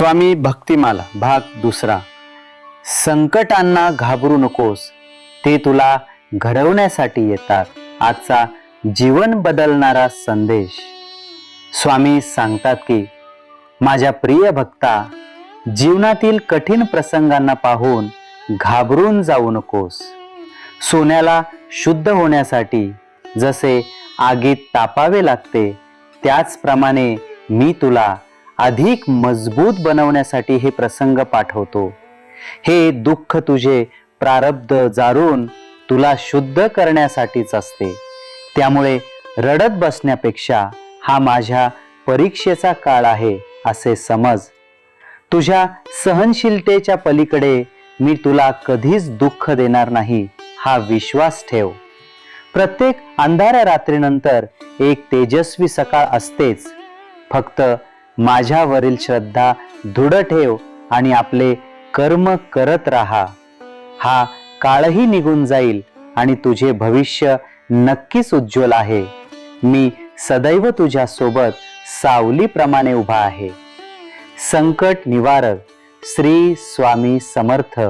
स्वामी भक्तिमाला भाग दुसरा. संकटांना घाबरू नकोस ते तुला घडवण्यासाठी येतात. आजचा जीवन बदलणारा संदेश. स्वामी सांगतात की माझ्या प्रिय भक्ता जीवनातील कठीण प्रसंगांना पाहून घाबरून जाऊ नकोस. सोन्याला शुद्ध होण्यासाठी जसे आगीत तापावे लागते त्याचप्रमाणे मी तुला अधिक मजबूत बनवण्यासाठी हे प्रसंग पाठवतो. हे दुःख तुझे प्रारब्ध जारून तुला शुद्ध करण्यासाठीच असते. त्यामुळे रडत बसण्यापेक्षा हा माझ्या परीक्षेचा काळ आहे असे समज. तुझ्या सहनशीलतेच्या पलीकडे मी तुला कधीच दुःख देणार नाही हा विश्वास ठेव. प्रत्येक अंधाऱ्या रात्रीनंतर एक तेजस्वी सकाळ असतेच. फक्त माझ्यावरील श्रद्धा दृढ ठेव आणि आपले कर्म करत राहा. हा काळही निघून जाईल आणि तुझे भविष्य नक्कीच उज्ज्वल आहे. मी सदैव तुझ्या सोबत सावलीप्रमाणे उभा आहे. संकट निवारक श्री स्वामी समर्थ.